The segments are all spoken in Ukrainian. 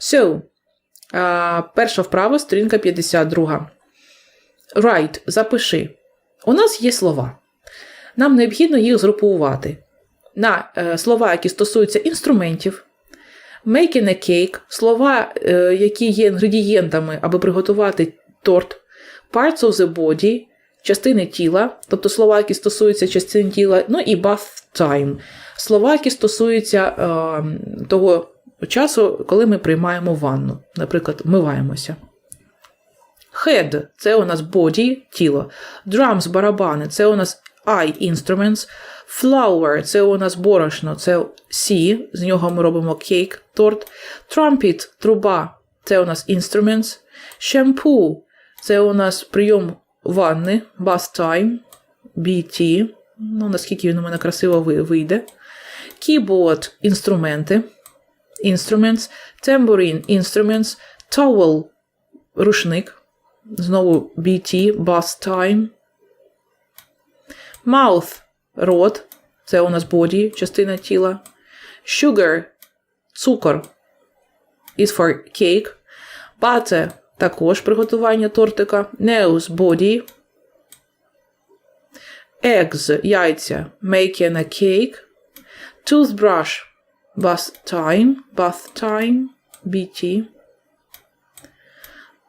So, а, перша вправа, сторінка 52. Write, запиши. У нас є слова. Нам необхідно їх згрупувати на е, слова, які стосуються інструментів, making a cake, слова, е, які є інгредієнтами, аби приготувати торт, parts of the body, частини тіла, тобто слова, які стосуються частин тіла, ну і bath time, слова, які стосуються е, того часу, коли ми приймаємо ванну, наприклад, вмиваємося. Head – це у нас body, тіло. Drums, барабани це у нас eye instruments. Flour – це у нас борошно, це C, з нього ми робимо кейк, торт. Trumpet – труба, це у нас instruments. Shampoo – це у нас прийом ванни, bath time, BT. Ну, наскільки він у мене красиво вийде. Keyboard – інструменти. Instruments. Tambourine – instruments. Towel – рушник. Знову BT, bath time. Mouth – рот. Це у нас body, частина тіла. Sugar – цукор. Is for cake. Butter – також приготування тортика. Nails – body. Eggs – яйця. Making a cake. Toothbrush – bath time. Bath time. BT.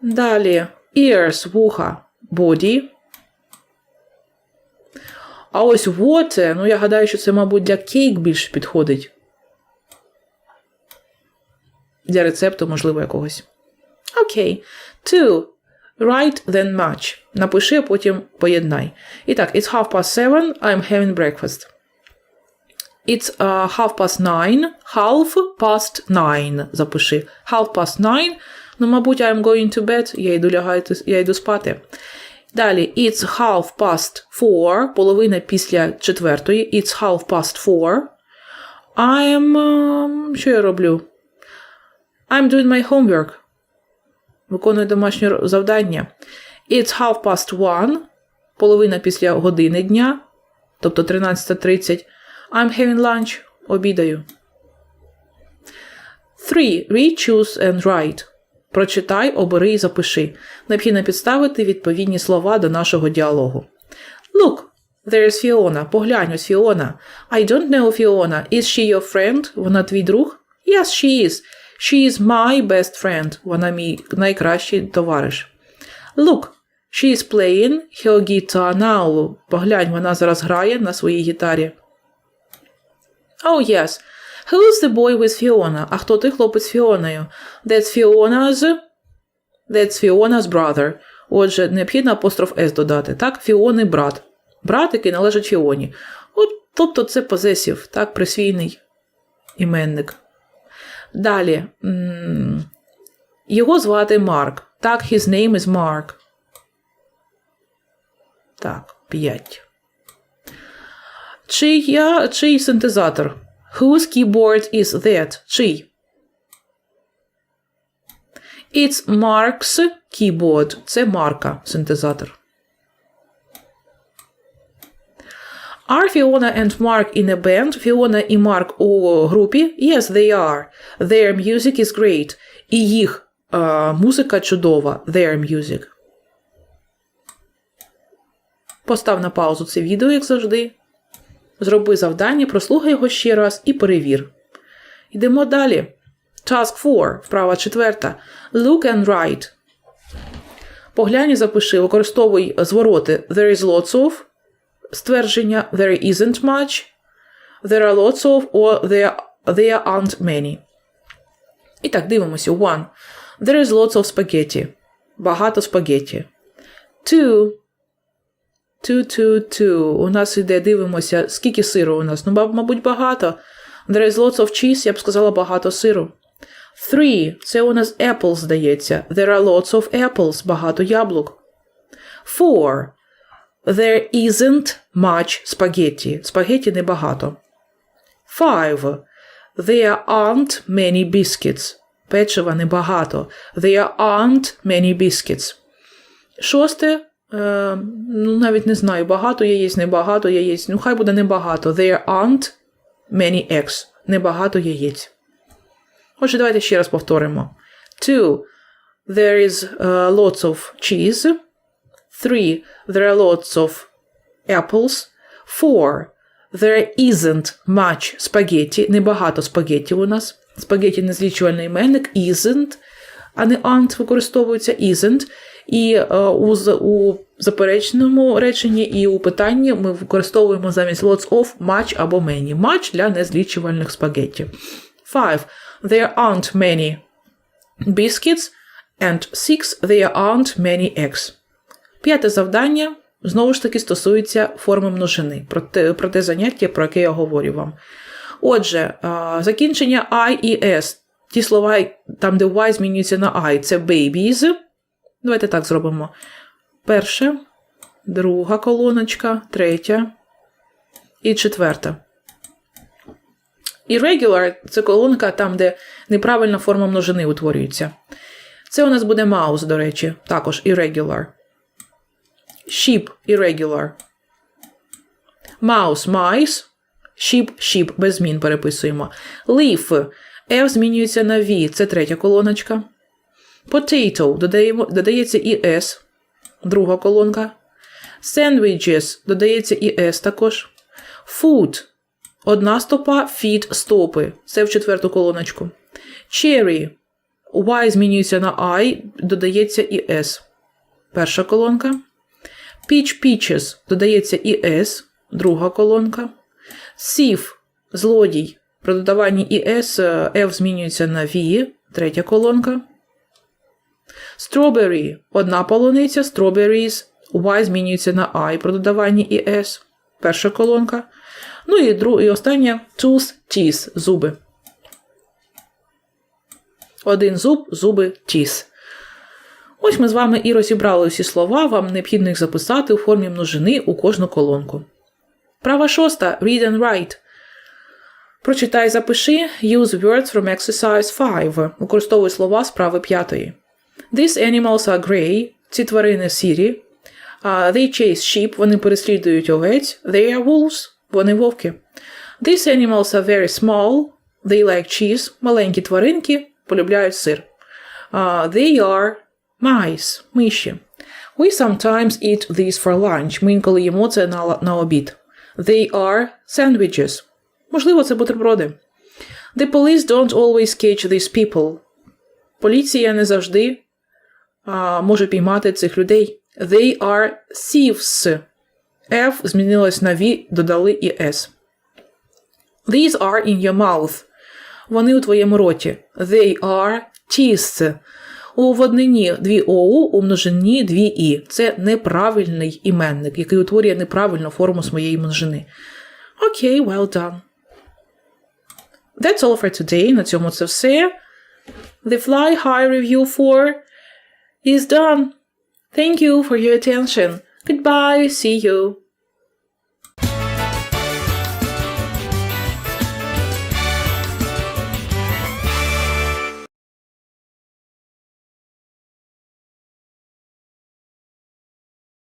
Далі ears – вуха, body. А ось water, ну я гадаю, що це, мабуть, для кейк більше підходить. Для рецепту, можливо, якогось. Окей. Two. Write then match. Напиши, а потім поєднай. І так, it's half past seven, I'm having breakfast. It's uh, half past nine. Half past nine. Запиши. Half past nine. Ну, мабуть, I'm going to bed. Я йду лягати, я йду спати. Далі, it's half past four. Половина після четвертої. It's half past four. I'm... um, що я роблю? I'm doing my homework. Виконую домашнє завдання. It's half past one. Половина після години дня. Тобто 13.30. I'm having lunch. Обідаю. Three. Read, choose and write. Прочитай, обери і запиши. Необхідно підставити відповідні слова до нашого діалогу. Look, there is Fiona. Поглянь, ось Fiona. I don't know Fiona. Is she your friend? Вона твій друг? Yes, she is. She is my best friend. Вона мій найкращий товариш. Look, she is playing her guitar now. Поглянь, вона зараз грає на своїй гітарі. Oh, yes. Who's the boy with Fiona? А хто ти хлопець з Фіоною? That's Fiona's... That's Fiona's brother. Отже, необхідно апостроф S додати. Так, Фіони брат. Брат, який належить Фіоні. От, тобто це позесів, так, присвійний іменник. Далі. Його звати Марк. Так, his name is Mark. Так, 5. Чий я, чий синтезатор? Whose keyboard is that? Чий? It's Mark's keyboard. Це Марка синтезатор. Are Fiona and Mark in a band? Фіона і Марк у групі? Yes, they are. Their music is great. І їх е, музика чудова. Their music. Постав на паузу це відео, як завжди. Зроби завдання, прослухай його ще раз і перевір. Йдемо далі. Task 4, вправа четверта. Look and write. Поглянь і запиши, використовуй звороти There is lots of, ствердження There isn't much, There are lots of, or There, there aren't many. І так, дивимося. One. There is lots of spaghetti. Багато спагетті. Two. Two. У нас іде, дивимося, скільки сиру у нас. Ну, мабуть, багато. There is lots of cheese, я б сказала, багато сиру. Three. Це у нас apples, здається. There are lots of apples, багато яблук. Four. There isn't much spaghetti. Спагетті небагато. Five. There aren't many biscuits. Печива небагато. There aren't many biscuits. Шосте. Е, ну, навіть не знаю, багато яєць, небагато яєць. Ну, хай буде небагато. There aren't many eggs. Небагато яєць. Отже, давайте ще раз повторимо. Two. There is uh, lots of cheese. Three. There are lots of apples. Four. There isn't much spaghetti. Небагато спагетті у нас. Спагетті незлічувальний іменник. Isn't, а не aren't використовується isn't. І е, у, у заперечному реченні і у питанні ми використовуємо замість lots of much або many. Much для незлічувальних спагетті. Five. There aren't many biscuits. And six. There aren't many eggs. П'яте завдання знову ж таки стосується форми множини, про те, про те заняття, про яке я говорю вам. Отже, закінчення I і S. Ті слова, там, де Y змінюється на I, це babies. Давайте так зробимо. Перша, друга колоночка, третя і четверта. Irregular – це колонка там, де неправильна форма множини утворюється. Це у нас буде mouse, до речі, також irregular. Sheep irregular. Mouse mice. Sheep sheep без змін переписуємо. Leaf. F змінюється на V. Це третя колоночка. Potato додаємо, додається і S. Друга колонка. Sandwiches додається і S також. Food. Одна стопа, feet стопи. Це в четверту колоночку. Cherry. Y змінюється на I, додається і S. Перша колонка. Peach Peaches додається і S, друга колонка. Thief – злодій. При додаванні і S е, F змінюється на V, третя колонка. Strawberry – одна полуниця, strawberries, Y змінюється на I при додаванні і S, перша колонка. Ну і, друг, і остання tooth, teeth – зуби. Один зуб, зуби, teeth. Ось ми з вами і розібрали усі слова, вам необхідно їх записати у формі множини у кожну колонку. Права шоста. Read and write. Прочитай, запиши. Use words from exercise 5. Використовуй слова з прави п'ятої. These animals are grey. Ці тварини сірі. Uh, they chase sheep. Вони переслідують овець. They are wolves. Вони вовки. These animals are very small. They like cheese. Маленькі тваринки полюбляють сир. Uh, they are mice. Миші. We sometimes eat these for lunch. Ми інколи їмо це на, на обід. They are sandwiches. Можливо, це бутерброди. The police don't always catch these people. Поліція не завжди а, може піймати цих людей. They are thieves. F змінилось на V, додали і S. These are in your mouth. Вони у твоєму роті. They are teeth. У воднині дві ОУ, у множині дві І. Це неправильний іменник, який утворює неправильну форму своєї множини. Окей, well done. That's all for today. На цьому це все. The Fly High Review 4 is done. Thank you for your attention. Goodbye. See you.